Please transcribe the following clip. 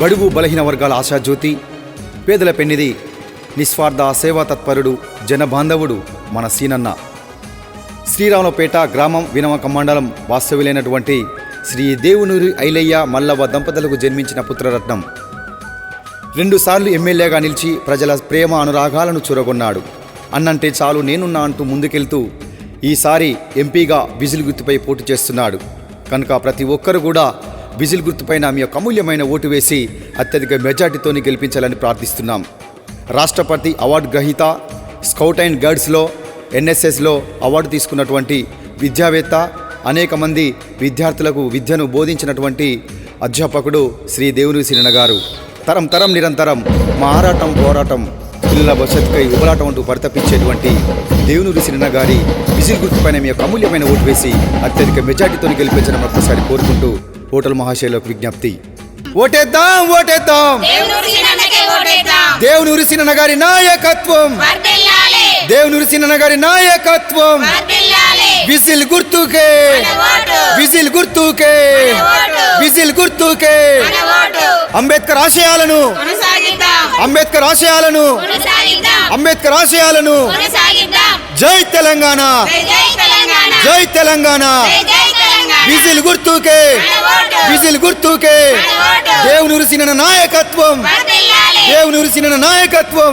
బడుగు బలహీన వర్గాల ఆశాజ్యోతి. పేదల పెన్నిది నిస్వార్థ సేవా తత్పరుడు జనబాంధవుడు మన సీనన్న. శ్రీరాములపేట గ్రామం వినమక మండలం వాస్తవ్యులైనటువంటి శ్రీ దేవునూరి ఐలయ్య మల్లవ దంపతులకు జన్మించిన పుత్రరత్నం. రెండుసార్లు ఎమ్మెల్యేగా నిలిచి ప్రజల ప్రేమ అనురాగాలను చూరగొన్నాడు. అన్నంటే చాలు నేనున్నా అంటూ ముందుకెళ్తూ ఈసారి ఎంపీగా విజిల్ గుర్తుపై పోటీ చేస్తున్నాడు. కనుక ప్రతి ఒక్కరు కూడా విజిల్ గుర్తుపైన మీ యొక్క అమూల్యమైన ఓటు వేసి అత్యధిక మెజార్టీతోని గెలిపించాలని ప్రార్థిస్తున్నాం. రాష్ట్రపతి అవార్డు గ్రహీత స్కౌట్ అండ్ గైడ్స్లో ఎన్ఎస్ఎస్లో అవార్డు తీసుకున్నటువంటి విద్యావేత్త అనేక మంది విద్యార్థులకు విద్యను బోధించినటువంటి అధ్యాపకుడు శ్రీ దేవుని సిరణ గారు. తరం తరం నిరంతరం మా ఆరాటం పోరాటం పిల్లల భవిష్యత్తుకై ఉబలాటం అంటూ పరితపించేటువంటి దేవునూరి సిరిన గారి విజిల్ గుర్తుపైన మీ యొక్క అమూల్యమైన ఓటు వేసి అత్యధిక మెజార్టీతో గెలిపించడం ఒక్కసారి కోరుకుంటూ ఓటల్ మహాశైలకు విజ్ఞప్తి. ఓటేద్దాం ఓటేద్దాం. దేవుడు సినన్నకే దేవునూరి గారి నాయకత్వం. వర్ధిల్లాలి దేవునూరి సిరణ గారి నాయకత్వం. విసిల్ విజిల్ గుర్తుకే. విసిల్ విజిల్ గుర్తుకే. విసిల్ విజిల్ గుర్తుకే. అంబేద్కర్ ఆశయాలను. అంబేద్కర్ ఆశయాలను. అంబేద్కర్ ఆశయాలను. జై తెలంగాణ. జై జై తెలంగాణ. విజిల్ గుర్తుకే. విజిల్ గుర్తుకే. మన ఓటు దేవునూరి సిన నాయకత్వం. వర్ధిల్లాలి దేవునూరి సిన నాయకత్వం.